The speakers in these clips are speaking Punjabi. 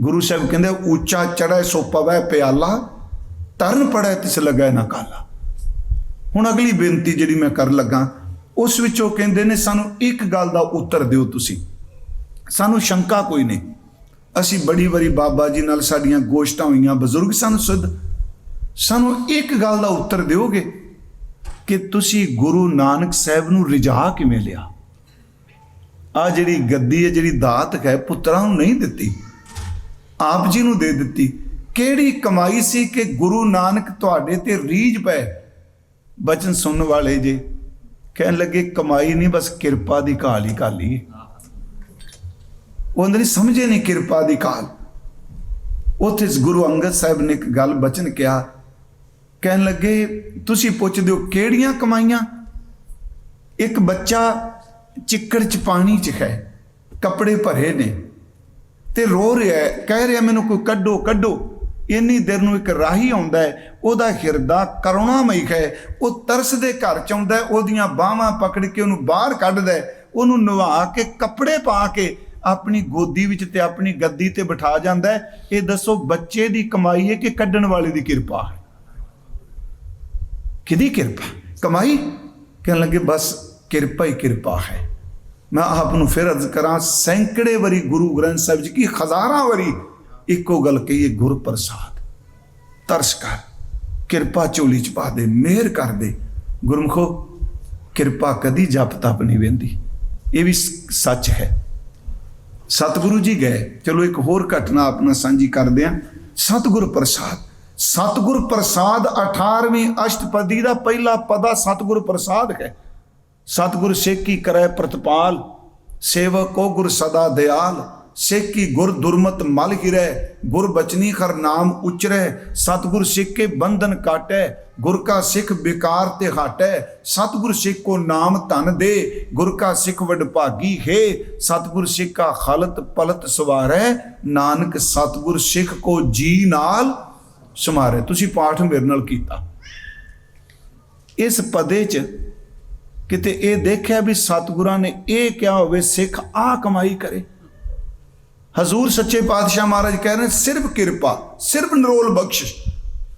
ਗੁਰੂ ਸਾਹਿਬ ਕਹਿੰਦੇ, ਉੱਚਾ ਚੜੈ ਸੋ ਪਵੈ ਪਿਆਲਾ, ਤਰਨ ਪੜੈ ਤਿਸ ਲੱਗੈ ਨਾ ਕਾਲਾ। ਹੁਣ ਅਗਲੀ ਬੇਨਤੀ ਜਿਹੜੀ ਮੈਂ ਕਰਨ ਲੱਗਾ, ਉਸ ਵਿੱਚ ਉਹ ਕਹਿੰਦੇ ਨੇ, ਸਾਨੂੰ ਇੱਕ ਗੱਲ ਦਾ ਉੱਤਰ ਦਿਓ ਤੁਸੀਂ। ਸਾਨੂੰ ਸ਼ੰਕਾ ਕੋਈ ਨਹੀਂ। ਅਸੀਂ ਬੜੀ ਵਾਰੀ ਬਾਬਾ ਜੀ ਨਾਲ ਸਾਡੀਆਂ ਗੋਸ਼ਟਾਂ ਹੋਈਆਂ, ਬਜ਼ੁਰਗ ਸਾਨੂੰ ਸੁਧ। ਸਾਨੂੰ ਇੱਕ ਗੱਲ ਦਾ ਉੱਤਰ ਦਿਓਗੇ ਕਿ ਤੁਸੀਂ ਗੁਰੂ ਨਾਨਕ ਸਾਹਿਬ ਨੂੰ ਰਿਜਾ ਕਿਵੇਂ ਲਿਆ? ਆ ਜਿਹੜੀ ਗੱਦੀ ਹੈ, ਜਿਹੜੀ ਦਾਤ ਹੈ, ਪੁੱਤਰਾਂ ਨੂੰ ਨਹੀਂ ਦਿੱਤੀ। ਆਪ ਜੀ ਨੂੰ ਦੇ ਦਿੱਤੀ। ਕਿਹੜੀ ਕਮਾਈ ਸੀ ਕਿ ਗੁਰੂ ਨਾਨਕ ਤੁਹਾਡੇ ਤੇ ਰੀਝ ਪਏ? ਬਚਨ ਸੁਣਨ ਵਾਲੇ ਜੇ, ਕਹਿਣ ਲੱਗੇ, ਕਮਾਈ ਨਹੀਂ, ਬਸ ਕਿਰਪਾ ਦੀ ਕਾਲ ਹੀ ਕਾਲੀ ਉਹਨਾਂ ਨੇ ਸਮਝੇ ਨਹੀਂ ਕਿਰਪਾ ਦੀ ਕਾਲ ਉੱਥੇ ਗੁਰੂ ਅੰਗਦ ਸਾਹਿਬ ਨੇ ਇੱਕ ਗੱਲ ਬਚਨ ਕਿਹਾ। ਕਹਿਣ ਲੱਗੇ, ਤੁਸੀਂ ਪੁੱਛਦੇ ਹੋ, ਕਿਹੜੀਆਂ ਕਮਾਈਆਂ? ਇੱਕ ਬੱਚਾ ਚਿੱਕੜ ਚ ਪਾਣੀ ਚ ਹੈ ਕੱਪੜੇ ਭਰੇ ਨੇ। ਤੇ ਰੋ ਰਿਹਾ ਹੈ, ਕਹਿ ਰਿਹਾ ਮੈਨੂੰ ਕੋਈ ਕੱਢੋ ਕੱਢੋ। ਇੰਨੀ ਦੇਰ ਨੂੰ ਇੱਕ ਰਾਹੀ ਆਉਂਦਾ ਹੈ, ਉਹਦਾ ਹਿਰਦਾ ਕਰੁਣਾਮਈ ਹੈ। ਉਹ ਤਰਸ ਦੇ ਘਰ ਚ ਆਉਂਦਾ ਉਹਦੀਆਂ ਬਾਹਾਂ ਪਕੜ ਕੇ ਉਹਨੂੰ ਬਾਹਰ ਕੱਢਦਾ ਉਹਨੂੰ ਨਵਾ ਕੇ ਕੱਪੜੇ ਪਾ ਕੇ ਆਪਣੀ ਗੋਦੀ ਵਿੱਚ ਤੇ ਆਪਣੀ ਗੱਦੀ ਤੇ ਬਿਠਾ ਜਾਂਦਾ ਹੈ। ਇਹ ਦੱਸੋ, ਬੱਚੇ ਦੀ ਕਮਾਈ ਹੈ ਕਿ ਕੱਢਣ ਵਾਲੇ ਦੀ ਕਿਰਪਾ ਹੈ? ਕਿਹਦੀ ਕਿਰਪਾ? ਕਮਾਈ? ਕਹਿਣ ਲੱਗੇ, ਬਸ ਕਿਰਪਾ ਹੀ ਕਿਰਪਾ ਹੈ। ਮੈਂ ਆਪ ਨੂੰ ਫਿਰ ਅਰਜ਼ ਕਰਾਂ, ਸੈਂਕੜੇ ਵਾਰੀ ਗੁਰੂ ਗ੍ਰੰਥ ਸਾਹਿਬ ਜੀ ਕੀ ਹਜ਼ਾਰਾਂ ਵਾਰੀ ਇੱਕੋ ਗੱਲ ਕਹੀਏ ਗੁਰ ਪ੍ਰਸਾਦ ਤਰਸ ਕਰ, ਕਿਰਪਾ ਝੋਲੀ ਚ ਪਾ ਦੇ, ਮਿਹਰ ਕਰ ਦੇ। ਗੁਰਮਖੋ, ਕਿਰਪਾ ਕਦੀ ਜਪ ਤਪ ਨਹੀਂ ਵੰਦੀ। ਇਹ ਵੀ ਸੱਚ ਹੈ। ਸਤਿਗੁਰੂ ਜੀ ਗਏ। ਚਲੋ ਇੱਕ ਹੋਰ ਘਟਨਾ ਆਪਣਾ ਸਾਂਝੀ ਕਰਦੇ ਹਾਂ ਸਤਿਗੁਰ ਪ੍ਰਸਾਦ। ਸਤਿਗੁਰ ਪ੍ਰਸਾਦ 18ਵੀਂ ਅਸ਼ਟਪਦੀ ਦਾ ਪਹਿਲਾ ਪਦਾ ਸਤਿਗੁਰ ਪ੍ਰਸਾਦ ਹੈ। ਸਤਿਗੁਰ ਸੇਕੀ ਕਰੈ ਪ੍ਰਤਪਾਲ, ਸੇਵਕ ਕੋ ਗੁਰ ਸਦਾ ਦਿਆਲ। ਸੇਕੀ ਗੁਰ ਦੁਰਮਤ ਮਲ ਹਿਰੈ, ਗੁਰ ਬਚਨੀ ਖਰ ਨਾਮ ਉਚਰੈ। ਸਤਿਗੁਰ ਸਿੱਖ ਕੇ ਬੰਧਨ ਕਾਟੈ, ਗੁਰ ਕਾ ਸਿੱਖ ਬਿਕਾਰ ਤੇ ਹਟੈ। ਸਤਿਗੁਰ ਸਿੱਖ ਕੋ ਨਾਮ ਧਨ ਦੇ, ਗੁਰ ਕਾ ਸਿੱਖ ਵਡਭਾਗੀ ਹੈ। ਸਤਿਗੁਰ ਸਿੱਖ ਕਾ ਖਲਤ ਪਲਤ ਸਵਾਰੈ, ਨਾਨਕ ਸਤਿਗੁਰ ਸਿੱਖ ਕੋ ਜੀ ਨਾਲ ਸਮਾਰੈ। ਤੁਸੀਂ ਪਾਠ ਮੇਰੇ ਨਾਲ ਕੀਤਾ। ਇਸ ਪਦੇ 'ਚ ਕਿਤੇ ਇਹ ਦੇਖਿਆ ਵੀ ਸਤਿਗੁਰਾਂ ਨੇ ਇਹ ਕਿਹਾ ਹੋਵੇ, ਸਿੱਖ ਆ ਕਮਾਈ ਕਰੇ। ਹਜ਼ੂਰ ਸੱਚੇ ਪਾਤਸ਼ਾਹ ਮਹਾਰਾਜ ਕਹਿ ਰਹੇ ਸਿਰਫ ਕਿਰਪਾ, ਸਿਰਫ ਨਰੋਲ ਬਖਸ਼ਿਸ਼।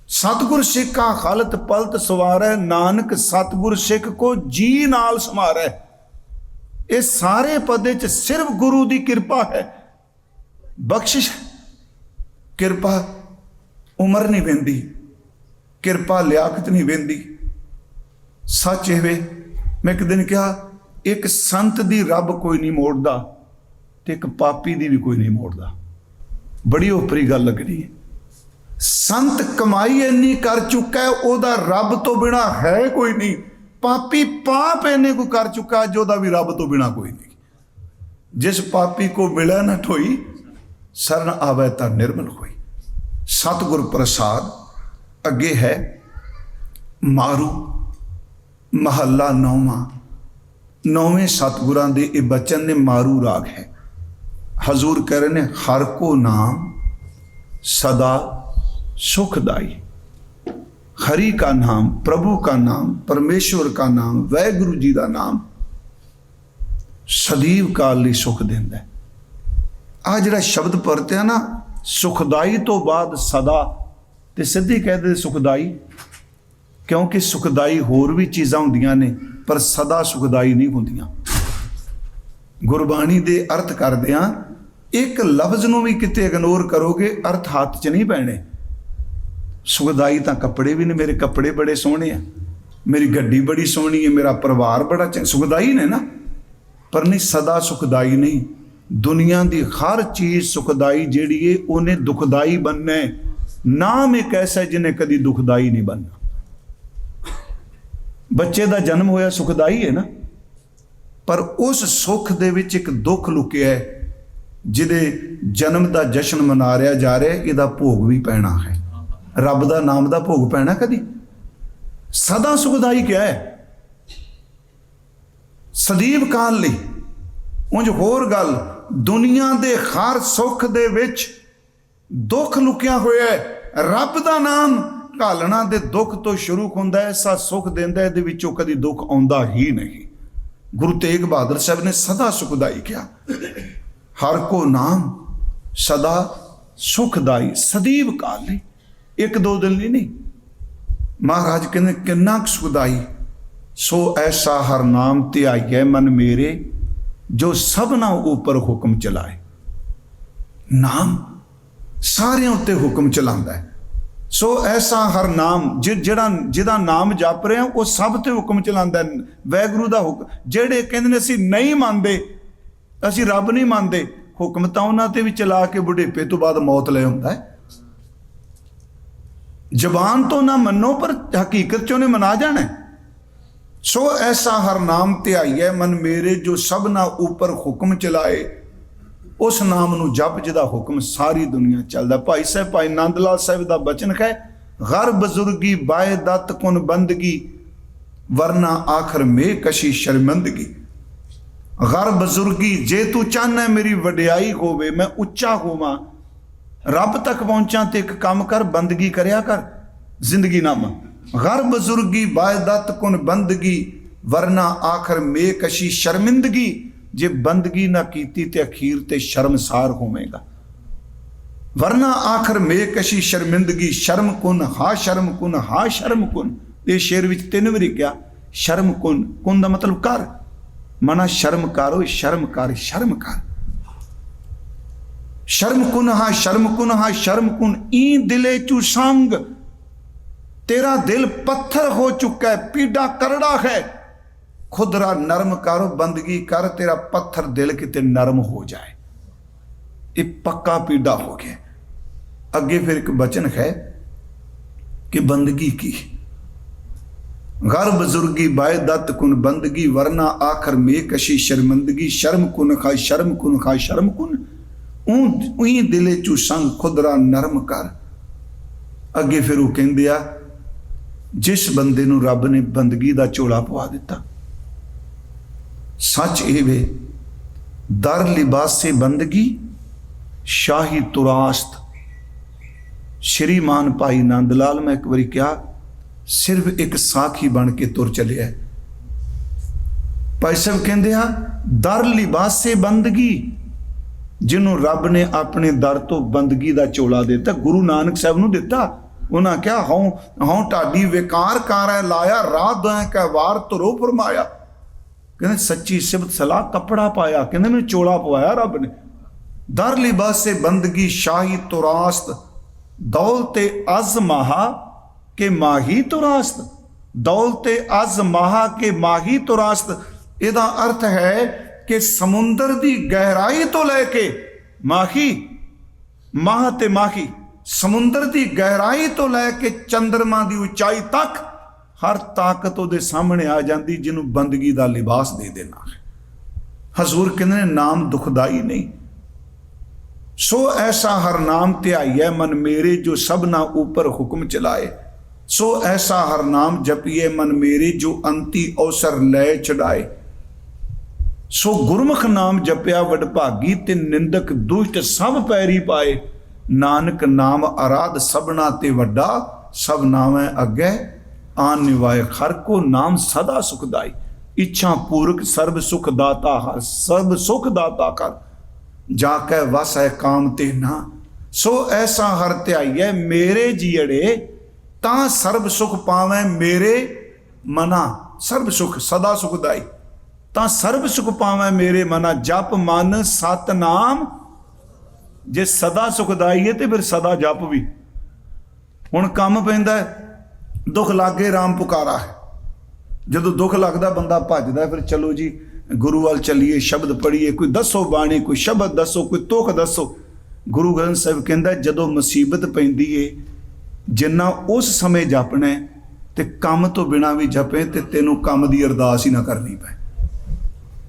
ਸਤਿਗੁਰ ਸਿੱਖਾ ਖਲਤ ਪਲਤ ਸਵਾਰੈ, ਨਾਨਕ ਸਤਿਗੁਰ ਸਿੱਖ ਕੋ ਜੀ ਨਾਲ ਸਮਾਰੈ। ਇਹ ਸਾਰੇ ਪਦੇ ਚ ਸਿਰਫ ਗੁਰੂ ਦੀ ਕਿਰਪਾ ਹੈ। ਬਖਸ਼ਿਸ਼, ਕਿਰਪਾ ਉਮਰ ਨਹੀਂ ਵੰਦੀ, ਕਿਰਪਾ ਲਿਆਕਤ ਨਹੀਂ ਵੰਦੀ। ਸੱਚ ਇਹ ਮੈਂ ਇੱਕ ਦਿਨ ਕਿਹਾ, ਇੱਕ ਸੰਤ ਦੀ ਰੱਬ ਕੋਈ ਨਹੀਂ ਮੋੜਦਾ ਤੇ ਇੱਕ ਪਾਪੀ ਦੀ ਵੀ ਕੋਈ ਨਹੀਂ ਮੋੜਦਾ। ਬੜੀ ਉਪਰੀ ਗੱਲ ਲੱਗਣੀ ਹੈ। ਸੰਤ ਕਮਾਈ ਇੰਨੀ ਕਰ ਚੁੱਕਾ ਹੈ, ਉਹਦਾ ਰੱਬ ਤੋਂ ਬਿਨਾ ਹੈ ਕੋਈ ਨਹੀਂ। ਪਾਪੀ ਪਾਪ ਇੰਨੇ ਕੋ ਕਰ ਚੁੱਕਾ ਜੋ ਉਹਦਾ ਵੀ ਰੱਬ ਤੋਂ ਬਿਨਾ ਕੋਈ ਨਹੀਂ। ਜਿਸ ਪਾਪੀ ਕੋ ਮਿਲੈ ਨਾ ਠੋਈ ਸਰਨ ਆਵੇ ਤਾਂ ਨਿਰਮਲ ਹੋਈ। ਸਤਿਗੁਰ ਪ੍ਰਸਾਦ, ਅੱਗੇ ਹੈ, ਮਾਰੂ। ਮਹੱਲਾ ਨੌਵਾਂ ਨੌਵੇਂ ਸਤਿਗੁਰਾਂ ਦੇ ਇਹ ਬਚਨ ਨੇ ਮਾਰੂ ਰਾਗ ਹੈ ਹਜ਼ੂਰ ਕਹਿ ਰਹੇ ਨੇ ਹਰ ਕੋ ਨਾਮ सदा सुखदाई हरि का नाम प्रभु का नाम परमेश्वर का नाम वैगुरु जी का नाम ਸਦੀਵ ਕਾਲ ਲਈ ਸੁਖ ਦਿੰਦਾ ਹੈ ਆ ਜਿਹੜਾ ਸ਼ਬਦ ਪਰਤਿਆ ਨਾ ਸੁਖਦਾਈ ਤੋਂ ਬਾਅਦ ਸਦਾ ਤੇ ਸਿੱਧੀ ਕਹਿੰਦੇ ਸੁਖਦਾਈ ਕਿਉਂਕਿ ਸੁਖਦਾਈ ਹੋਰ ਵੀ ਚੀਜ਼ਾਂ ਹੁੰਦੀਆਂ ਨੇ, ਪਰ ਸਦਾ ਸੁਖਦਾਈ ਨਹੀਂ ਹੁੰਦੀਆਂ। ਗੁਰਬਾਣੀ ਦੇ ਅਰਥ ਕਰਦਿਆਂ ਇੱਕ ਲਫ਼ਜ਼ ਨੂੰ ਵੀ ਕਿਤੇ ਇਗਨੋਰ ਕਰੋਗੇ, ਅਰਥ ਹੱਥ 'ਚ ਨਹੀਂ ਪੈਣੇ। ਸੁਖਦਾਈ ਤਾਂ ਕੱਪੜੇ ਵੀ ਨੇ, ਮੇਰੇ ਕੱਪੜੇ ਬੜੇ ਸੋਹਣੇ ਆ। ਮੇਰੀ ਗੱਡੀ ਬੜੀ ਸੋਹਣੀ ਹੈ ਮੇਰਾ ਪਰਿਵਾਰ ਬੜਾ ਚੰਗਾ, ਸੁਖਦਾਈ ਨੇ ਨਾ? ਪਰ ਨਹੀਂ, ਸਦਾ ਸੁਖਦਾਈ ਨਹੀਂ। ਦੁਨੀਆ ਦੀ ਹਰ ਚੀਜ਼ ਸੁਖਦਾਈ ਜਿਹੜੀ ਏ, ਉਹਨੇ ਦੁਖਦਾਈ ਬੰਨਣਾ ਨਾਮ ਇੱਕ ਐਸਾ ਜਿਹਨੇ ਕਦੀ ਦੁਖਦਾਈ ਨਹੀਂ ਬੰਨਣਾ ਬੱਚੇ ਦਾ ਜਨਮ ਹੋਇਆ ਸੁਖਦਾਈ ਹੈ ਨਾ। ਪਰ ਉਸ ਸੁੱਖ ਦੇ ਵਿੱਚ ਇੱਕ ਦੁੱਖ ਲੁਕਿਆ ਹੈ, ਜਿਹਦੇ ਜਨਮ ਦਾ ਜਸ਼ਨ ਮਨਾ ਰਿਹਾ ਜਾ ਰਿਹਾ ਇਹਦਾ ਭੋਗ ਵੀ ਪੈਣਾ ਹੈ। ਰੱਬ ਦਾ ਨਾਮ ਦਾ ਭੋਗ ਪੈਣਾ ਕਦੀ? ਸਦਾ ਸੁਖਦਾਈ ਕਿਹਾ ਹੈ? ਸਦੀਵ ਕਾਲ ਲਈ। ਉਂਝ ਹੋਰ ਗੱਲ, ਦੁਨੀਆ ਦੇ ਹਰ ਸੁੱਖ ਦੇ ਵਿੱਚ ਦੁੱਖ ਲੁਕਿਆ ਹੋਇਆ ਹੈ। ਰੱਬ ਦਾ ਨਾਮ ਘਾਲਣਾ ਦੇ ਦੁੱਖ ਤੋਂ ਸ਼ੁਰੂ ਹੁੰਦਾ ਹੈ ਐਸਾ ਸੁੱਖ ਦਿੰਦਾ ਇਹਦੇ ਵਿੱਚੋਂ ਕਦੀ ਦੁੱਖ ਆਉਂਦਾ ਹੀ ਨਹੀਂ। ਗੁਰੂ ਤੇਗ ਬਹਾਦਰ ਸਾਹਿਬ ਨੇ ਸਦਾ ਸੁਖਦਾਈ ਕਿਹਾ, ਹਰ ਕੋ ਨਾਮ ਸਦਾ ਸੁਖਦਾਈ, ਸਦੀਵ ਕਾਲ ਲਈ ਇੱਕ ਦੋ ਦਿਨ ਲਈ ਨਹੀਂ। ਮਹਾਰਾਜ ਕਹਿੰਦੇ, ਕਿੰਨਾ ਕੁ ਸੁਖਦਾਈ, ਸੋ ਐਸਾ ਹਰ ਨਾਮ ਧਿਆਈਐ ਮਨ ਮੇਰੇ, ਜੋ ਸਭਨਾ ਉੱਪਰ ਹੁਕਮ ਚਲਾਏ। ਨਾਮ ਸਾਰਿਆਂ ਉੱਤੇ ਹੁਕਮ ਚਲਾਉਂਦਾ ਹੈ। ਸੋ ਐਸਾ ਹਰ ਨਾਮ ਜਿਹੜਾ, ਜਿਹਦਾ ਨਾਮ ਜਪ ਰਿਹਾ ਉਹ ਸਭ ਤੇ ਹੁਕਮ ਚਲਾਉਂਦਾ ਵੈਗੁਰੂ ਦਾ ਹੁਕਮ ਜਿਹੜੇ ਕਹਿੰਦੇ ਨੇ ਅਸੀਂ ਨਹੀਂ ਮੰਨਦੇ, ਅਸੀਂ ਰੱਬ ਨਹੀਂ ਮੰਨਦੇ, ਹੁਕਮ ਤਾਂ ਉਹਨਾਂ ਤੇ ਵੀ ਚਲਾ ਕੇ ਬੁਢੇਪੇ ਤੋਂ ਬਾਅਦ ਮੌਤ ਲੈ ਹੁੰਦਾ ਹੈ। ਜ਼ਬਾਨ ਤੋਂ ਨਾ ਮੰਨੋ, ਪਰ ਹਕੀਕਤ ਚ ਉਹਨੇ ਮਨਾ ਜਾਣਾ ਸੋ ਐਸਾ ਹਰ ਨਾਮ ਧਿਆਈਐ, ਮਨ ਮੇਰੇ ਜੋ ਸਭਨਾ ਉੱਪਰ ਹੁਕਮ ਚਲਾਏ ਉਸ ਨਾਮ ਨੂੰ ਜਪ ਜਿਹਦਾ ਹੁਕਮ ਸਾਰੀ ਦੁਨੀਆ ਚੱਲਦਾ। ਭਾਈ ਸਾਹਿਬ, ਭਾਈ ਨੰਦ ਲਾਲ ਸਾਹਿਬ ਦਾ ਬਚਨ ਹੈ ਗਰ ਬਜ਼ੁਰਗੀ ਬਾਏ ਦਤ ਕੁਨ ਬੰਦਗੀ, ਵਰਨਾ ਆਖਰ ਮੇ ਕਸ਼ੀ ਸ਼ਰਮਿੰਦਗੀ। ਗਰ ਬਜ਼ੁਰਗੀ, ਜੇ ਤੂੰ ਚਾਹਨਾ ਮੇਰੀ ਵਡਿਆਈ ਹੋਵੇ, ਮੈਂ ਉੱਚਾ ਹੋਵਾਂ। ਰੱਬ ਤੱਕ ਪਹੁੰਚਾਂ ਤੇ ਇੱਕ ਕੰਮ ਕਰ, ਬੰਦਗੀ ਕਰਿਆ ਕਰ। ਜ਼ਿੰਦਗੀ ਨਾਮਾ। ਗਰ ਬਜ਼ੁਰਗੀ ਬਾਏ ਬਾਇਦਤ ਕੁਨ ਬੰਦਗੀ, ਵਰਨਾ ਆਖਰ ਮੇ ਕਸ਼ੀ ਸ਼ਰਮਿੰਦਗੀ। ਜੇ ਬੰਦਗੀ ਨਾ ਕੀਤੀ ਤੇ ਅਖੀਰ ਤੇ ਸ਼ਰਮਸਾਰ ਹੋਵੇਗਾ। ਵਰਨਾ ਆਖਰ ਮੇਕਸ਼ੀ ਸ਼ਰਮਿੰਦਗੀ, ਸ਼ਰਮ ਕੁਨ, ਹਾ ਸ਼ਰਮ ਕੁਨ, ਹਾ ਸ਼ਰਮ ਕੁਨ। ਇਹ ਸ਼ੇਰ ਵਿੱਚ ਤਿੰਨ ਵਾਰੀ ਕਿਹਾ, ਸ਼ਰਮ ਕੁਨ। ਕੁਨ ਦਾ ਮਤਲਬ ਕਰ। ਮਨਾ ਸ਼ਰਮ ਕਰੋ ਸ਼ਰਮ ਕਰ ਸ਼ਰਮ ਕਰ। ਸ਼ਰਮ ਕੁਨ, ਹਾ ਸ਼ਰਮ ਕੁਨ, ਹਾ ਸ਼ਰਮ ਕੁਨ। ਈ ਦਿਲੇ ਚੂ ਸੰਗ, ਤੇਰਾ ਦਿਲ ਪੱਥਰ ਹੋ ਚੁੱਕਾ ਹੈ ਪੀੜਾ ਕਰੜਾ ਹੈ। ਖੁਦਰਾ ਨਰਮ ਕਰ, ਬੰਦਗੀ ਕਰ, ਤੇਰਾ ਪੱਥਰ ਦਿਲ ਕਿਤੇ ਨਰਮ ਹੋ ਜਾਏ। ਇਹ ਪੱਕਾ ਪੀੜਾ ਹੋ ਗਿਆ। ਅੱਗੇ ਫਿਰ ਇੱਕ ਬਚਨ ਹੈ ਕਿ ਬੰਦਗੀ ਕੀ? ਗਰ ਬਜ਼ੁਰਗੀ ਬਾਏ ਦਤ ਕੁਨ ਬੰਦਗੀ, ਵਰਨਾ ਆਖਰ ਮੇ ਕਸ਼ੀ ਸ਼ਰਮੰਦਗੀ, ਸ਼ਰਮ ਕੁਨ ਖਾ ਸ਼ਰਮ ਕੁਨ ਖਾ ਸ਼ਰਮ ਕੁਨ। ਉਹ ਉਹੀ ਦਿਲੇ ਚੂ ਖੁਦਰਾ ਨਰਮ ਕਰ। ਅੱਗੇ ਫਿਰ ਉਹ ਕਹਿੰਦੇ ਆ, ਜਿਸ ਬੰਦੇ ਨੂੰ ਰੱਬ ਨੇ ਬੰਦਗੀ ਦਾ ਝੋਲਾ ਪਵਾ ਦਿੱਤਾ ਸੱਚ ਇਹ ਵੇ, ਦਰ ਲਿਬਾਸੇ ਬੰਦਗੀ, ਸ਼ਾਹੀ ਤੁਰਾਸਤ। ਸ਼੍ਰੀਮਾਨ ਭਾਈ ਨੰਦ ਲਾਲ ਮੈਂ ਇੱਕ ਵਾਰੀ ਕਿਹਾ, ਸਿਰਫ ਇੱਕ ਸਾਖੀ ਬਣ ਕੇ ਤੁਰ ਚੱਲਿਆ। ਭਾਈ ਸਾਹਿਬ ਕਹਿੰਦੇ ਆ, ਦਰ ਲਿਬਾਸੇ ਬੰਦਗੀ, ਜਿਹਨੂੰ ਰੱਬ ਨੇ ਆਪਣੇ ਦਰ ਤੋਂ ਬੰਦਗੀ ਦਾ ਚੋਲਾ ਦਿੱਤਾ, ਗੁਰੂ ਨਾਨਕ ਸਾਹਿਬ ਨੂੰ ਦਿੱਤਾ। ਉਹਨਾਂ ਕਿਹਾ, ਹਉ ਹਉ ਢਾਡੀ ਵਿਕਾਰ ਕਾਰੈ ਲਾਇਆ, ਰਾਹ ਦਾਂ ਕੈ ਵਾਰ ਤੁਰੋ ਫਰਮਾਇਆ। ਕਹਿੰਦੇ ਸੱਚੀ ਸਿਬਤ ਸਲਾਹ ਕੱਪੜਾ ਪਾਇਆ, ਕਹਿੰਦੇ ਮੈਨੂੰ ਚੋਲਾ ਪਵਾਇਆ ਰੱਬ ਨੇ। ਦਰ ਲਿਬਾਸੇ ਬੰਦਗੀ ਸ਼ਾਹੀ ਤੁਰਾਸਤ ਦੌਲਤੇ ਅਜ਼ ਮਹਾ ਕੇ ਮਾਹੀ ਤੁਰਾਸਤ ਦੌਲਤੇ ਅਜ਼ ਮਹਾ ਕੇ ਮਾਹੀ ਤੁਰਾਸਤ ਇਹਦਾ ਅਰਥ ਹੈ ਕਿ ਸਮੁੰਦਰ ਦੀ ਗਹਿਰਾਈ ਤੋਂ ਲੈ ਕੇ ਮਾਹੀ, ਮਾਹ ਤੇ ਮਾਹੀ, ਸਮੁੰਦਰ ਦੀ ਗਹਿਰਾਈ ਤੋਂ ਲੈ ਕੇ ਚੰਦਰਮਾ ਦੀ ਉਚਾਈ ਤੱਕ ਹਰ ਤਾਕਤ ਉਹਦੇ ਸਾਹਮਣੇ ਆ ਜਾਂਦੀ, ਜਿਹਨੂੰ ਬੰਦਗੀ ਦਾ ਲਿਬਾਸ ਦੇ ਦੇਣਾ ਹਜ਼ੂਰ ਕਹਿੰਦੇ ਨੇ, ਨਾਮ ਦੁਖਦਾਈ ਨਹੀਂ। ਸੋ ਐਸਾ ਹਰ ਨਾਮ ਧਿਆਈਐ ਮਨ ਮੇਰੇ ਜੋ ਸਭਨਾ ਉੱਪਰ ਹੁਕਮ ਚਲਾਏ। ਸੋ ਐਸਾ ਹਰ ਨਾਮ ਜਪੀਏ, ਮਨ ਮੇਰੇ ਜੋ ਅੰਤੀ ਅਵਸਰ ਲੈ ਚੜਾਏ ਸੋ ਗੁਰਮੁਖ ਨਾਮ ਜਪਿਆ ਵਡਭਾਗੀ ਤੇ ਨਿੰਦਕ ਦੁਸ਼ਟ ਸਭ ਪੈਰੀ ਪਾਏ। ਨਾਨਕ ਨਾਮ ਆਰਾਧ ਸਭਨਾ ਤੇ ਵੱਡਾ, ਸਭ ਨਾਮੈ ਅੱਗੇ। ਆਨ ਨਿਵਾਏ ਹਰ ਕੋ ਨਾਮ ਸਦਾ ਸੁਖਦਾਈ ਇੱਛਾ ਪੂਰਕ ਸਰਬ ਸੁਖ ਦਾਤਾ ਹਰ ਸਰਬ ਸੁਖ ਦਾਤਾ ਕਰ। ਜਾ ਕੇ ਵਸ ਹੈ ਕਾਮ ਤੇ ਨਾ, ਸੋ ਐਸਾ ਹਰ ਧਿਆਈਐ, ਮੇਰੇ ਜੀੜੇ ਤਾਂ ਸਰਬ ਸੁਖ ਪਾਵੇਂ ਮੇਰੇ ਮਨਾ। ਸਰਬ ਸੁਖ, ਸਦਾ ਸੁਖਦਾਈ ਤਾਂ ਸਰਬ ਸੁਖ ਪਾਵੇਂ ਮੇਰੇ ਮਨਾ, ਜਪ ਮਨ ਸਤਨਾਮ। ਜੇ ਸਦਾ ਸੁਖਦਾਈ ਹੈ ਤੇ ਫਿਰ ਸਦਾ ਜਪ ਵੀ। ਹੁਣ ਕੰਮ ਪੈਂਦਾ ਦੁੱਖ ਲੱਗੇ RAM ਪੁਕਾਰਾ ਹੈ। ਜਦੋਂ ਦੁੱਖ ਲੱਗਦਾ ਬੰਦਾ ਭੱਜਦਾ ਫਿਰ ਚਲੋ ਜੀ ਗੁਰੂ ਵੱਲ ਚੱਲੀਏ ਸ਼ਬਦ ਪੜ੍ਹੀਏ ਕੋਈ ਦੱਸੋ ਬਾਣੀ ਕੋਈ ਸ਼ਬਦ ਦੱਸੋ ਕੋਈ ਤੁਕ ਦੱਸੋ। ਗੁਰੂ ਗ੍ਰੰਥ ਸਾਹਿਬ ਕਹਿੰਦਾ ਜਦੋਂ ਮੁਸੀਬਤ ਪੈਂਦੀ ਏ ਜਿੰਨਾ ਉਸ ਸਮੇਂ ਜਪਣਾ ਹੈ, ਤੇ ਕੰਮ ਤੋਂ ਬਿਨਾ ਵੀ ਜਪੇ ਤੇ ਤੈਨੂੰ ਕੰਮ ਦੀ ਅਰਦਾਸ ਹੀ ਨਾ ਕਰਨੀ ਪਏ।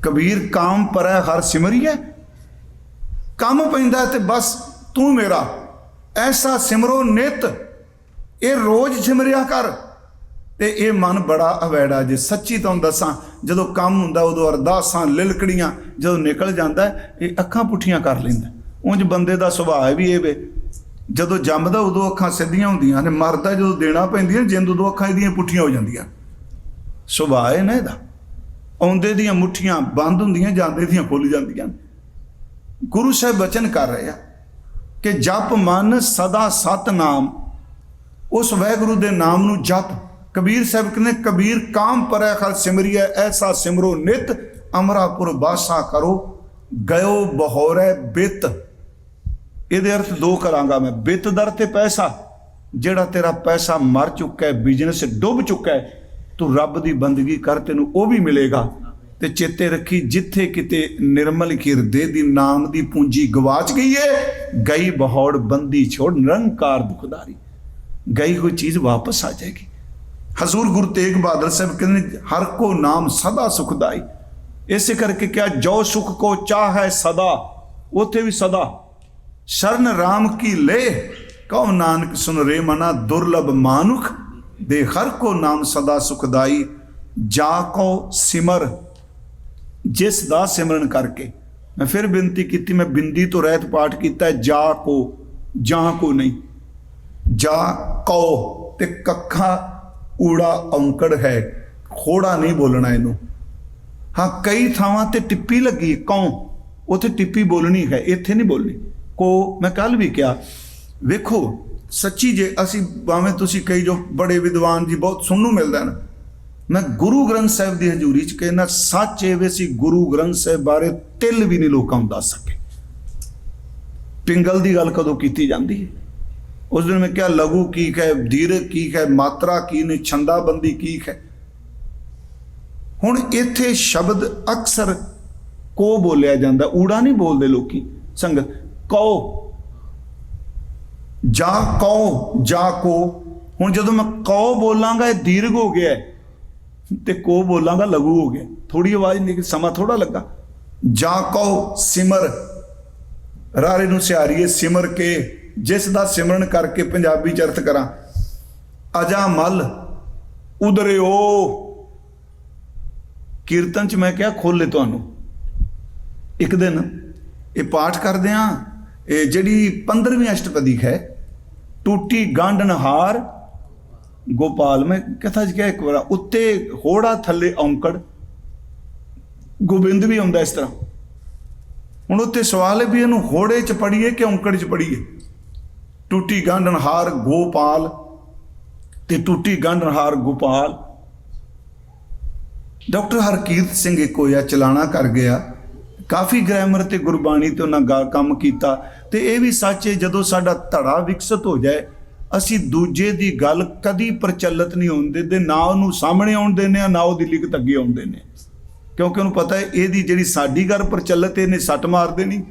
ਕਬੀਰ ਕਾਮ ਪਰੈ ਹਰ ਸਿਮਰਿਐ। ਕੰਮ ਪੈਂਦਾ ਤੇ ਬਸ ਤੂੰ ਮੇਰਾ। ਐਸਾ ਸਿਮਰੋ ਨਿਤ ਇਹ ਰੋਜ਼ ਸਿਮਰਿਆ ਕਰ। ਤੇ ਇਹ ਮਨ ਬੜਾ ਅਵੈੜਾ ਜੇ ਸੱਚੀ ਤੁਹਾਨੂੰ ਦੱਸਾਂ, ਜਦੋਂ ਕੰਮ ਹੁੰਦਾ ਉਦੋਂ ਅਰਦਾਸਾਂ, ਲਿਲਕੜੀਆਂ, ਜਦੋਂ ਨਿਕਲ ਜਾਂਦਾ, ਇਹ ਅੱਖਾਂ ਪੁੱਠੀਆਂ ਕਰ ਲੈਂਦਾ। ਉਂਝ ਬੰਦੇ ਦਾ ਸੁਭਾਅ ਵੀ ਇਹ ਵੇ, ਜਦੋਂ ਜੰਮਦਾ ਉਦੋਂ ਅੱਖਾਂ ਸਿੱਧੀਆਂ ਹੁੰਦੀਆਂ ਨੇ, ਮਰਦਾ ਜਦੋਂ ਦੇਣਾ ਪੈਂਦੀਆਂ, ਜਿੰਦ ਉਦੋਂ ਅੱਖਾਂ ਇਹਦੀਆਂ ਪੁੱਠੀਆਂ ਹੋ ਜਾਂਦੀਆਂ। ਸੁਭਾਅ ਹੈ ਨਾ ਇਹਦਾ। ਆਉਂਦੇ ਦੀਆਂ ਮੁੱਠੀਆਂ ਬੰਦ ਹੁੰਦੀਆਂ, ਜਾਂਦੇ ਦੀਆਂ ਖੁੱਲ ਜਾਂਦੀਆਂ ਗੁਰੂ ਸਾਹਿਬ ਬਚਨ ਕਰ ਰਹੇ ਆ ਕਿ ਜਪ ਮਨ ਸਦਾ ਸਤਨਾਮ ਉਸ ਵਾਹਿਗੁਰੂ ਦੇ ਨਾਮ ਨੂੰ ਜਪ। ਕਬੀਰ ਸਾਹਿਬ ਕਹਿੰਦੇ, ਕਬੀਰ ਕਾਮ ਪਰੈ ਖਲ ਸਿਮਰਿਐ, ਐਸਾ ਸਿਮਰੋ ਨਿਤ, ਅਮਰਾਪੁਰ ਬਾਸਾ ਕਰੋ, ਗਇਓ ਬਹੋਰੇ ਬਿਤ। ਇਹਦੇ ਅਰਥ ਦੋ ਕਰਾਂਗਾ ਮੈਂ। ਬਿਤ ਦਰ ਤੇ ਪੈਸਾ, ਜਿਹੜਾ ਤੇਰਾ ਪੈਸਾ ਮਰ ਚੁੱਕਾ ਹੈ, ਬਿਜ਼ਨਸ ਡੁੱਬ ਚੁੱਕਾ ਹੈ, ਤੂੰ ਰੱਬ ਦੀ ਬੰਦਗੀ ਕਰ, ਤੈਨੂੰ ਉਹ ਵੀ ਮਿਲੇਗਾ। ਤੇ ਚੇਤੇ ਰੱਖੀ, ਜਿੱਥੇ ਕਿਤੇ ਨਿਰਮਲ ਹਿਰਦੇ ਦੀ ਨਾਮ ਦੀ ਪੂੰਜੀ ਗਵਾਚ ਗਈ ਹੈ ਗਈ ਬਹੌੜ ਬੰਦੀ ਛੋੜ, ਨਿਰੰਕਾਰ ਦੁਖਦਾਰੀ। ਗਈ ਹੋਈ ਚੀਜ਼ ਵਾਪਸ ਆ ਜਾਏਗੀ। ਹਜ਼ੂਰ ਗੁਰੂ ਤੇਗ ਬਹਾਦਰ ਸਾਹਿਬ ਕਹਿੰਦੇ ਹਰ ਕੋ ਨਾਮ ਸਦਾ ਸੁਖਦਾਈ। ਇਸੇ ਕਰਕੇ ਕਿਹਾ, ਜੋ ਸੁਖ ਕੋ ਹੈ ਸਦਾ, ਉਥੇ ਵੀ ਸਦਾ। ਸ਼ਰਨ ਰਾਮ ਕੀ ਲੈ ਕਉ ਨਾਨਕ ਸੁਨ ਰੇ ਮਨਾ, ਦੁਰਲਭ ਮਾਨੁਖ, ਦੇ ਹਰ ਕੋ ਨਾਮ ਸਦਾ ਸੁਖਦਾਈ। ਜਾ ਕੋ ਸਿਮਰ, ਜਿਸ ਦਾ ਸਿਮਰਨ ਕਰਕੇ। ਮੈਂ ਫਿਰ ਬੇਨਤੀ ਕੀਤੀ, ਮੈਂ ਬਿੰਦੀ ਤੋਂ ਰਹਿਤ ਪਾਠ ਕੀਤਾ ਜਾ ਕੋ, ਜਾਂ ਕੋ ਨਹੀਂ। ਜਾ ਕਉ ਤੇ ਕੱਖਾ ਊੜਾ ਔਂਕੜ ਹੈ। ਖੋੜਾ ਨਹੀਂ ਬੋਲਣਾ ਇਹਨੂੰ। ਹਾਂ, ਕਈ ਥਾਵਾਂ ਤੇ ਟਿੱਪੀ ਲੱਗੀ, ਕਉ। ਉਥੇ ਟਿੱਪੀ ਬੋਲਣੀ ਹੈ, ਇੱਥੇ ਨਹੀਂ ਬੋਲਣੀ। ਕੋ, ਮੈਂ ਕੱਲ ਵੀ ਕਿਹਾ, ਵੇਖੋ, ਸੱਚੀ ਜੇ ਅਸੀਂ ਭਾਵੇਂ ਤੁਸੀਂ ਕਈ ਜੋ ਬੜੇ ਵਿਦਵਾਨ ਜੀ, ਬਹੁਤ ਸੁਣਨ ਨੂੰ ਮਿਲਦਾ ਨਾ। ਮੈਂ ਗੁਰੂ ਗ੍ਰੰਥ ਸਾਹਿਬ ਦੀ ਹਜ਼ੂਰੀ ਚ ਕਹਿੰਦਾ, ਸੱਚ ਇਹ ਵੇ ਸੀ ਗੁਰੂ ਗ੍ਰੰਥ ਸਾਹਿਬ ਬਾਰੇ ਤਿਲ ਵੀ ਨਹੀਂ ਲੋਕਾਂ ਨੂੰ ਦੱਸ ਸਕੇ। ਪਿੰਗਲ ਦੀ ਗੱਲ ਕਦੋਂ ਕੀਤੀ ਜਾਂਦੀ ਹੈ? ਉਸ ਦਿਨ ਮੈਂ ਕਿਹਾ, ਲਘੂ ਕੀ ਹੈ ਦੀਰਘ ਕੀ ਹੈ, ਮਾਤਰਾ ਕੀ ਨੇ, ਛੰਦਾਬੰਦੀ ਕੀ ਹੈ? ਹੁਣ ਇੱਥੇ ਸ਼ਬਦ ਅਕਸਰ ਕੋ ਬੋਲਿਆ ਜਾਂਦਾ, ਊੜਾ ਨਹੀਂ ਬੋਲਦੇ ਲੋਕੀ, ਸੰਗਤ, ਕਉ। ਜਾ ਕਉ, ਜਾ ਕੋ। ਹੁਣ ਜਦੋਂ ਮੈਂ ਕਉ ਬੋਲਾਂਗਾ, ਇਹ ਦੀਰਘ ਹੋ ਗਿਆ ਤੇ ਕੋ ਬੋਲਾਂਗਾ, ਲਘੂ ਹੋ ਗਿਆ। ਥੋੜੀ ਆਵਾਜ਼ ਨਿਕਲ ਸਮਾਂ ਥੋੜਾ ਲੱਗਾ। ਜਾ ਕਉ, ਸਿਮਰ। ਰਾਰੇ ਨੂੰ ਸਿਆਰੀਏ, ਸਿਮਰ ਕੇ। ਜਿਸ ਦਾ ਸਿਮਰਨ ਕਰਕੇ ਪੰਜਾਬੀ ਚ ਅਰਥ ਕਰਾਂ। ਅਜਾ ਮਲ ਉਦਰਿਓ ਕੀਰਤਨ ਚ ਮੈਂ ਕਿਹਾ ਖੋਲੇ ਤੁਹਾਨੂੰ। ਇੱਕ ਦਿਨ ਇਹ ਪਾਠ ਕਰਦੇ ਆ, ਇਹ ਜਿਹੜੀ 15ਵੀਂ ਅਸ਼ਟਪਦੀ ਹੈ, ਟੂਟੀ ਗਾਂਡਨਹਾਰ, ਗੋਪਾਲ, ਮੈਂ ਕਥਾ ਜੀ ਕਿਹਾ ਇੱਕ ਵਾਰ, ਉੱਤੇ ਹੋੜਾ, ਥੱਲੇ ਔਂਕੜ। ਗੋਬਿੰਦ ਵੀ ਆਉਂਦਾ ਇਸ ਤਰ੍ਹਾਂ। ਹੁਣ ਉੱਤੇ ਸਵਾਲ ਹੈ ਵੀ ਇਹਨੂੰ ਹੋੜੇ ਚ ਪੜੀਏ ਕਿ ਔਂਕੜ ਚ ਪੜੀਏ ਟੂਟੀ ਗਾਂਡਨਹਾਰ ਗੋਪਾਲ ਤੇ ਟੂਟੀ ਗਾਂਡਨਹਾਰ ਗੋਪਾਲ। ਡਾਕਟਰ ਹਰਕੀਰਤ ਸਿੰਘ ਇੱਕ ਹੋਇਆ, ਚਲਾਣਾ ਕਰ ਗਿਆ। ਕਾਫੀ ਗ੍ਰਾਮਰ ਤੇ ਗੁਰਬਾਣੀ ਤੇ ਉਹਨਾਂ ਗਾ, ਕੰਮ ਕੀਤਾ ਤੇ ਇਹ ਵੀ ਸੱਚ ਹੈ, ਜਦੋਂ ਸਾਡਾ ਧੜਾ ਵਿਕਸਿਤ ਹੋ ਜਾਏ, ਅਸੀਂ ਦੂਜੇ ਦੀ ਗੱਲ ਕਦੀ ਪ੍ਰਚਲਿਤ ਨਹੀਂ ਹੋਣ ਦਿੰਦੇ, ਨਾ ਉਹਨੂੰ ਸਾਹਮਣੇ ਆਉਣ ਦਿੰਦੇ ਆ ਨਾ ਉਹਦੀ ਲਿਖਤ ਅੱਗੇ ਆਉਣ ਦਿੰਦੇ ਹਾਂ। ਕਿਉਂਕਿ ਉਹਨੂੰ ਪਤਾ ਹੈ, ਇਹਦੀ ਜਿਹੜੀ ਸਾਡੀ ਗੱਲ ਪ੍ਰਚਲਿਤ ਇਹਨੇ ਸੱਟ ਮਾਰ ਦੇਣੀ।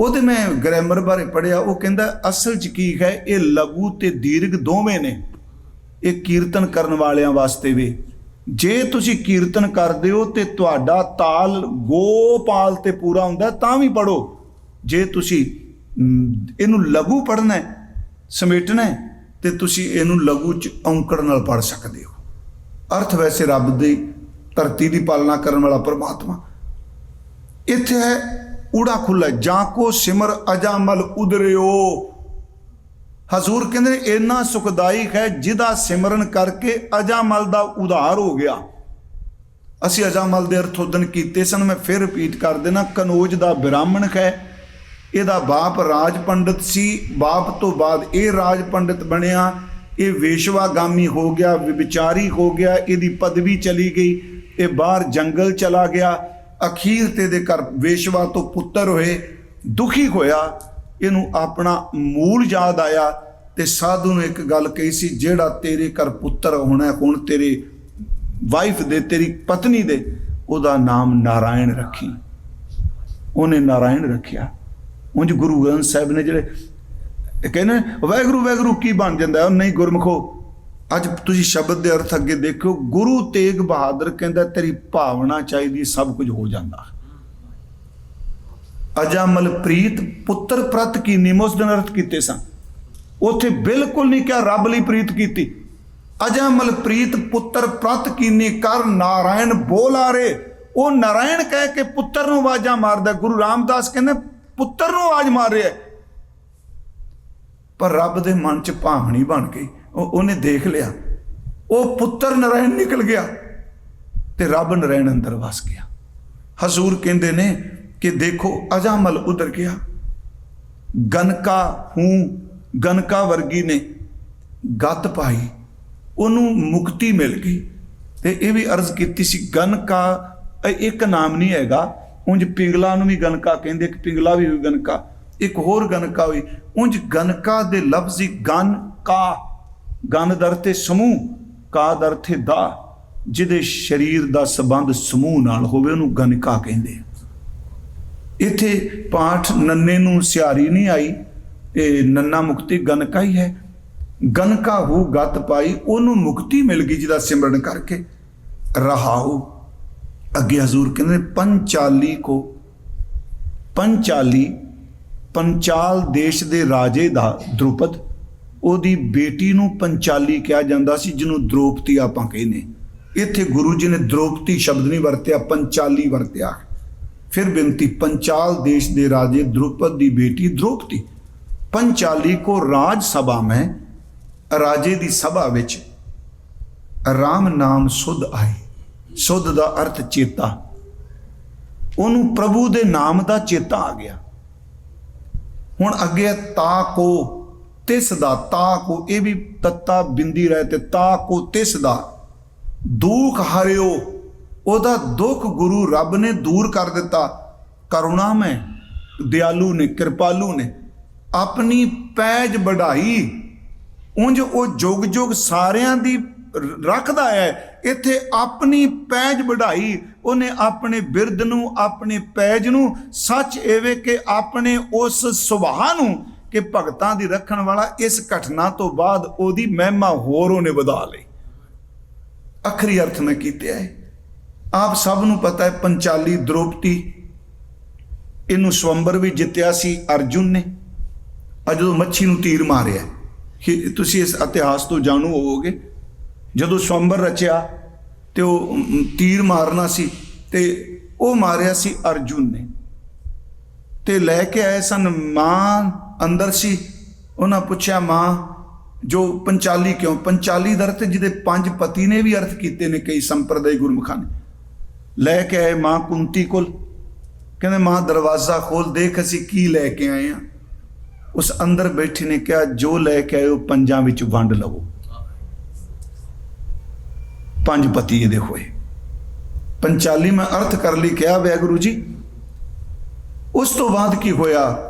ਉਹਦੇ ਮੈਂ ਗ੍ਰਾਮਰ ਬਾਰੇ ਪੜਿਆ ਉਹ ਕਹਿੰਦਾ, ਅਸਲ ਚ ਕੀ ਹੈ? ਇਹ ਲਘੂ ਤੇ ਦੀਰਘ ਦੋਵੇਂ ਨੇ। ਇਹ ਕੀਰਤਨ ਕਰਨ ਵਾਲਿਆਂ ਵਾਸਤੇ ਵੀ। ਜੇ ਤੁਸੀਂ ਕੀਰਤਨ ਕਰਦੇ ਹੋ ਤੇ ਤੁਹਾਡਾ ਤਾਲ ਗੋਪਾਲ ਤੇ ਪੂਰਾ ਹੁੰਦਾ, ਤਾਂ ਵੀ ਪੜੋ ਜੇ ਤੁਸੀਂ ਇਹਨੂੰ ਲਘੂ ਪੜਨਾ ਹੈ, ਸਮੇਟਣਾ ਹੈ, ਤੇ ਤੁਸੀਂ ਇਹਨੂੰ ਲਘੂ ਚ ਔਂਕੜ ਨਾਲ ਪੜ ਸਕਦੇ ਹੋ। ਅਰਥ ਵੈਸੇ ਰੱਬ ਦੀ ਧਰਤੀ ਦੀ ਪਾਲਣਾ ਕਰਨ ਵਾਲਾ ਪਰਮਾਤਮਾ। ਇੱਥੇ ਹੈ ਊੜਾ ਖੁੱਲਾ ਜਾਂ ਕੋ ਸਿਮਰ ਅਜਾਮਲ ਉਦਰਿਓ ਹਜ਼ੂਰ ਕਹਿੰਦੇ ਇੰਨਾ ਸੁਖਦਾਇਕ ਹੈ ਜਿਹਦਾ ਸਿਮਰਨ ਕਰਕੇ ਅਜਾਮਲ ਦਾ ਉਧਾਰ ਹੋ ਗਿਆ। ਅਸੀਂ ਅਜਾਮਲ ਦੇ ਅਰਥ ਉਦਨ ਕੀਤੇ ਸਨ, ਮੈਂ ਫਿਰ ਰਿਪੀਟ ਕਰ ਦੇਣਾ ਕਨੋਜ ਦਾ ਬ੍ਰਾਹਮਣ ਹੈ। ਇਹਦਾ ਬਾਪ ਰਾਜ ਪੰਡਿਤ ਸੀ। ਬਾਪ ਤੋਂ ਬਾਅਦ ਇਹ ਰਾਜ ਪੰਡਿਤ ਬਣਿਆ। ਇਹ ਵੇਸ਼ਵਾਗਾਮੀ ਹੋ ਗਿਆ ਵਿਚਾਰੀ ਹੋ ਗਿਆ, ਇਹਦੀ ਪਦਵੀ ਚਲੀ ਗਈ। ਇਹ ਬਾਹਰ ਜੰਗਲ ਚਲਾ ਗਿਆ। ਅਖੀਰ ਤੇ ਦੇ ਘਰ ਵੇਸ਼ਵਾ ਤੋਂ ਪੁੱਤਰ ਹੋਏ ਦੁਖੀ ਹੋਇਆ ਇਹਨੂੰ ਆਪਣਾ ਮੂਲ ਯਾਦ ਆਇਆ ਤੇ ਸਾਧੂ ਨੇ ਇੱਕ ਗੱਲ ਕਹੀ ਸੀ ਜਿਹੜਾ ਤੇਰੇ ਘਰ ਪੁੱਤਰ ਹੋਣਾ ਹੈ, ਹੁਣ ਤੇਰੇ ਵਾਈਫ ਦੇ ਤੇਰੀ ਪਤਨੀ ਦੇ ਉਹਦਾ ਨਾਮ ਨਾਰਾਇਣ ਰੱਖੀ। ਉਹਨੇ ਨਾਰਾਇਣ ਰੱਖਿਆ। ਉਂਝ ਗੁਰੂ ਗ੍ਰੰਥ ਸਾਹਿਬ ਨੇ ਜਿਹੜੇ ਕਹਿੰਦੇ ਨੇ, ਵਾਹਿਗੁਰੂ ਵਾਹਿਗੁਰੂ ਕੀ ਬਣ ਜਾਂਦਾ ਉਹ ਨਹੀਂ ਗੁਰਮਖੋ ਅੱਜ ਤੁਸੀਂ ਸ਼ਬਦ ਦੇ ਅਰਥ ਅੱਗੇ ਦੇਖੋ ਗੁਰੂ ਤੇਗ ਬਹਾਦਰ ਕਹਿੰਦਾ, ਤੇਰੀ ਭਾਵਨਾ ਚਾਹੀਦੀ ਸਭ ਕੁਝ ਹੋ ਜਾਂਦਾ ਅਜਾਮਲ ਪ੍ਰੀਤ ਪੁੱਤਰ ਪ੍ਰਤ ਕੀ ਨਿਮੋਸ ਦਿਨ ਅਰਥ ਕੀਤੇ ਸਨ? ਉੱਥੇ ਬਿਲਕੁਲ ਨਹੀਂ ਕਿਹਾ ਰੱਬ ਲਈ ਪ੍ਰੀਤ ਕੀਤੀ। ਅਜਾਮਲ ਪ੍ਰੀਤ ਪੁੱਤਰ ਪ੍ਰਤ ਕੀਨੀ ਕਰ ਨਾਰਾਇਣ ਬੋਲਾਰੇ ਉਹ ਨਾਰਾਇਣ ਕਹਿ ਕੇ ਪੁੱਤਰ ਨੂੰ ਆਵਾਜ਼ਾਂ ਮਾਰਦਾ, ਗੁਰੂ ਰਾਮਦਾਸ ਕਹਿੰਦੇ, ਪੁੱਤਰ ਨੂੰ ਆਵਾਜ਼ ਮਾਰ ਰਿਹਾ ਪਰ ਰੱਬ ਦੇ ਮਨ 'ਚ ਭਾਵਨੀ ਬਣ ਗਈ। ਉਹਨੇ ਦੇਖ ਲਿਆ। ਉਹ ਪੁੱਤਰ ਨਰਾਇਣ ਨਿਕਲ ਗਿਆ ਤੇ ਰੱਬ ਨਰਾਇਣ ਅੰਦਰ ਵਸ ਗਿਆ। ਹਜ਼ੂਰ ਕਹਿੰਦੇ ਨੇ ਕਿ ਦੇਖੋ ਅਜਾਮਲ ਉਤਰ ਗਿਆ। ਗਨਕਾ ਹੂੰ, ਗਨਕਾ ਵਰਗੀ ਨੇ ਗੱਤ ਪਾਈ। ਉਹਨੂੰ ਮੁਕਤੀ ਮਿਲ ਗਈ ਤੇ ਇਹ ਵੀ ਅਰਜ਼ ਕੀਤੀ ਸੀ, ਗਨਕਾ ਇੱਕ ਨਾਮ ਨਹੀਂ ਹੈਗਾ। ਉਂਝ ਪਿੰਗਲਾ ਨੂੰ ਵੀ ਗਨਕਾ ਕਹਿੰਦੇ, ਇੱਕ ਪਿੰਗਲਾ ਵੀ ਹੋਈ ਗਨਕਾ, ਇੱਕ ਹੋਰ ਗਨਕਾ ਹੋਈ। ਉਂਝ ਗਨਕਾ ਦੇ ਲਫ਼ਜ਼ੀ ਗਨ ਕਾ ਗਨ ਦਰ ਤੇ ਸਮੂਹ ਕਾ ਦਰ ਤੇ ਦਾ ਜਿਹਦੇ ਸਰੀਰ ਦਾ ਸੰਬੰਧ ਸਮੂਹ ਨਾਲ ਹੋਵੇ ਉਹਨੂੰ ਗਨਕਾ ਕਹਿੰਦੇ ਇੱਥੇ ਪਾਠ ਨੰਨੇ ਨੂੰ ਸਿਆਰੀ ਨਹੀਂ ਆਈ ਇਹ ਨੰਨਾ ਮੁਕਤੀ ਗਨਕਾ ਹੀ ਹੈ। ਗਨਕਾ ਹੋ ਗਤ ਪਾਈ ਉਹਨੂੰ ਮੁਕਤੀ ਮਿਲ ਗਈ ਜਿਹਦਾ ਸਿਮਰਨ ਕਰਕੇ। ਰਹਾਉ ਅੱਗੇ ਹਜ਼ੂਰ ਕਹਿੰਦੇ ਨੇ, ਪੰਚਾਲੀ ਕੋ ਪੰਚਾਲੀ ਪੰਚਾਲ ਦੇਸ਼ ਦੇ ਰਾਜੇ ਦਾ ਦ੍ਰੁਪਦ। ਉਹਦੀ ਬੇਟੀ ਨੂੰ ਪੰਚਾਲੀ ਕਿਹਾ ਜਾਂਦਾ ਸੀ, ਜਿਹਨੂੰ ਦ੍ਰੋਪਤੀ ਆਪਾਂ ਕਹਿੰਦੇ ਇੱਥੇ ਗੁਰੂ ਜੀ ਨੇ ਦ੍ਰੋਪਤੀ ਸ਼ਬਦ ਨਹੀਂ ਵਰਤਿਆ, ਪੰਚਾਲੀ ਵਰਤਿਆ। ਫਿਰ ਬੇਨਤੀ, ਪੰਚਾਲ ਦੇਸ਼ ਦੇ ਰਾਜੇ ਦ੍ਰੁਪਦ ਦੀ ਬੇਟੀ ਦ੍ਰੋਪਦੀ। ਪੰਚਾਲੀ ਕੋ ਰਾਜ ਸਭਾ ਮੈਂ, ਰਾਜੇ ਦੀ ਸਭਾ ਵਿੱਚ ਰਾਮ ਨਾਮ ਸੁਧ ਆਏ। ਸੁਧ ਦਾ ਅਰਥ ਚੇਤਾ। ਉਹਨੂੰ ਪ੍ਰਭੂ ਦੇ ਨਾਮ ਦਾ ਚੇਤਾ ਆ ਗਿਆ। ਹੁਣ ਅੱਗੇ ਤਾ ਕੋ ਤਿਸ ਦਾ, ਤਾ ਕੋ ਇਹ ਵੀ ਤੱਤਾ ਬਿੰਦੀ ਰਹਿ ਤੇ ਤਾ ਕੋ ਤਿਸ ਦਾ। ਦੁੱਖ ਹਰਿਓ, ਉਹਦਾ ਦੁੱਖ ਗੁਰੂ ਰੱਬ ਨੇ ਦੂਰ ਕਰ ਦਿੱਤਾ। ਕਰੁਣਾ ਮੈਂ, ਦਿਆਲੂ ਨੇ, ਕਿਰਪਾਲੂ ਨੇ, ਆਪਣੀ ਪੈਜ ਵਢਾਈ। ਉਂਝ ਉਹ ਜੁਗ ਜੁਗ ਸਾਰਿਆਂ ਦੀ ਰੱਖਦਾ ਹੈ। ਇੱਥੇ ਆਪਣੀ ਪੈਜ ਵਢਾਈ, ਉਹਨੇ ਆਪਣੇ ਬਿਰਦ ਨੂੰ, ਆਪਣੇ ਪੈਜ ਨੂੰ, ਸੱਚ ਐਵੇਂ ਕਿ ਆਪਣੇ ਉਸ ਸੁਭਾਅ ਨੂੰ ਕਿ ਭਗਤਾਂ ਦੀ ਰੱਖਣ ਵਾਲਾ ਇਸ ਘਟਨਾ ਤੋਂ ਬਾਅਦ ਉਹਦੀ ਮਹਿਮਾ ਹੋਰ ਉਹਨੇ ਵਧਾ ਲਈ। ਅਖਰੀ ਅਰਥ ਮੈਂ ਕੀਤੇ ਹੈ। ਆਪ ਸਭ ਨੂੰ ਪਤਾ ਹੈ, ਪੰਚਾਲੀ ਦ੍ਰੋਪਦੀ ਇਹਨੂੰ ਸਵੰਬਰ ਵੀ ਜਿੱਤਿਆ ਸੀ, ਅਰਜੁਨ ਨੇ। ਆ ਜਦੋਂ ਮੱਛੀ ਨੂੰ ਤੀਰ ਮਾਰਿਆ, ਕਿ ਤੁਸੀਂ ਇਸ ਇਤਿਹਾਸ ਤੋਂ ਜਾਣੂ ਹੋਵੋਗੇ। ਜਦੋਂ ਸਵੰਬਰ ਰਚਿਆ ਤੇ ਉਹ ਤੀਰ ਮਾਰਨਾ ਸੀ ਤੇ ਉਹ ਮਾਰਿਆ ਸੀ ਅਰਜੁਨ ਨੇ। ਤੇ ਲੈ ਕੇ ਆਏ ਸਨ ਮਾਂ ਅੰਦਰ ਸੀ, ਉਹਨਾਂ ਪੁੱਛਿਆ, ਮਾਂ, ਜੋ ਪੰਚਾਲੀ ਕਿਉਂ? ਪੰਚਾਲੀ ਦਾ ਅਰਥ ਜਿਹਦੇ ਪੰਜ ਪਤੀ ਨੇ ਵੀ ਅਰਥ ਕੀਤੇ ਨੇ ਕਈ ਸੰਪਰਦਾਇ ਗੁਰਮੁਖਾਂ ਨੇ ਲੈ ਕੇ ਆਏ ਮਾਂ ਕੁੰਤੀ ਕੋਲ। ਕਹਿੰਦੇ, ਮਾਂ, ਦਰਵਾਜ਼ਾ ਖੋਲ, ਦੇਖ ਅਸੀਂ ਕੀ ਲੈ ਕੇ ਆਏ ਆ। ਉਸ ਅੰਦਰ ਬੈਠੀ ਨੇ ਕਿਹਾ, ਜੋ ਲੈ ਕੇ ਆਇਓ ਪੰਜਾਂ ਵਿੱਚ ਵੰਡ ਲਵੋ। ਪੰਜ ਪਤੀ ਇਹਦੇ ਹੋਏ। ਪੰਚਾਲੀ ਮੈਂ ਅਰਥ ਕਰ ਲਈ ਕਿਹਾ, ਵੈਗੁਰੂ ਜੀ, ਉਸ ਤੋਂ ਬਾਅਦ ਕੀ ਹੋਇਆ?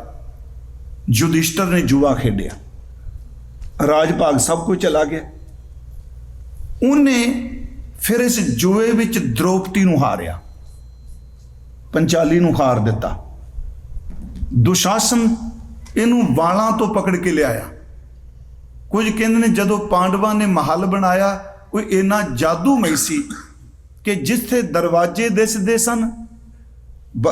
ਯੁਧਿਸ਼ਟਰ ਨੇ ਜੂਆ ਖੇਡਿਆ। ਰਾਜ ਭਾਗ ਸਭ ਕੁਝ ਚਲਾ ਗਿਆ। ਉਹਨੇ ਫਿਰ ਇਸ ਜੂਏ ਵਿੱਚ ਦ੍ਰੋਪਦੀ ਨੂੰ ਹਾਰਿਆ। ਪੰਚਾਲੀ ਨੂੰ ਹਾਰ ਦਿੱਤਾ। ਦੁਸ਼ਾਸਨ ਇਹਨੂੰ ਵਾਲਾਂ ਤੋਂ ਪਕੜ ਕੇ ਲਿਆਇਆ। ਕੁਝ ਕਹਿੰਦੇ ਨੇ ਜਦੋਂ ਪਾਂਡਵਾਂ ਨੇ ਮਹਲ ਬਣਾਇਆ, ਕੋਈ ਇੰਨਾ ਜਾਦੂਮਈ ਸੀ ਕਿ ਜਿੱਥੇ ਦਰਵਾਜ਼ੇ ਦਿਸਦੇ ਸਨ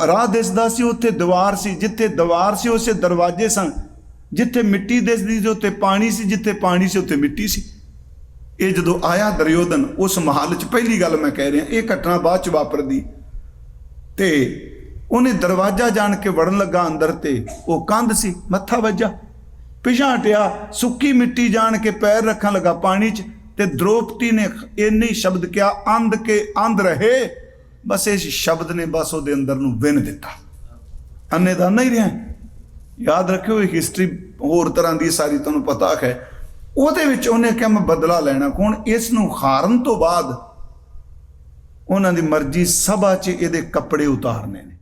ਰਾਹ ਦਿਸਦਾ ਸੀ, ਉੱਥੇ ਦੀਵਾਰ ਸੀ, ਜਿੱਥੇ ਦੀਵਾਰ ਸੀ, ਉਸੇ ਦਰਵਾਜ਼ੇ ਸਨ। ਜਿੱਥੇ ਮਿੱਟੀ ਦਿਸਦੀ ਸੀ, ਉੱਥੇ ਪਾਣੀ ਸੀ, ਜਿੱਥੇ ਪਾਣੀ ਸੀ, ਉੱਥੇ ਮਿੱਟੀ ਸੀ। ਇਹ ਜਦੋਂ ਆਇਆ ਦਰਯੋਧਨ, ਉਸ ਮਹੱਲ 'ਚ ਪਹਿਲੀ ਗੱਲ ਮੈਂ ਕਹਿ ਰਿਹਾ, ਇਹ ਘਟਨਾ ਬਾਅਦ 'ਚ ਵਾਪਰਦੀ। ਤੇ ਉਹਨੇ ਦਰਵਾਜ਼ਾ ਜਾਣ ਕੇ ਵੜਨ ਲੱਗਾ ਅੰਦਰ ਤੇ, ਉਹ ਕੰਧ ਸੀ, ਮੱਥਾ ਵੱਜਾ। ਪਿਛਾਂ ਹਟਿਆ ਸੁੱਕੀ ਮਿੱਟੀ ਜਾਣ ਕੇ ਪੈਰ ਰੱਖਣ ਲੱਗਾ ਪਾਣੀ 'ਚ, ਤੇ ਦ੍ਰੋਪਦੀ ਨੇ ਇੰਨੇ ਸ਼ਬਦ ਕਿਹਾ, ਅੰਧ ਕੇ ਅੰਧ ਰਹੇ। ਬਸ ਇਸ ਸ਼ਬਦ ਨੇ ਬਸ ਉਹਦੇ ਅੰਦਰ ਨੂੰ ਵਿਨ ਦਿੱਤਾ। ਅੰਨੇ ਦਾ ਨਹੀਂ ਰਿਹਾ। ਯਾਦ ਰੱਖਿਓ, ਇਹ ਹਿਸਟਰੀ ਹੋਰ ਤਰ੍ਹਾਂ ਦੀ ਸਾਰੀ ਤੁਹਾਨੂੰ ਪਤਾ ਹੈ। ਉਹਦੇ ਵਿੱਚ ਉਹਨੇ ਕਿਹਾ, ਮੈਂ ਬਦਲਾ ਲੈਣਾ ਹੁਣ ਇਸ ਨੂੰ ਹਾਰਨ ਤੋਂ ਬਾਅਦ ਉਹਨਾਂ ਦੀ ਮਰਜ਼ੀ ਸਭਾ 'ਚ ਇਹਦੇ ਕੱਪੜੇ ਉਤਾਰਨੇ ਨੇ।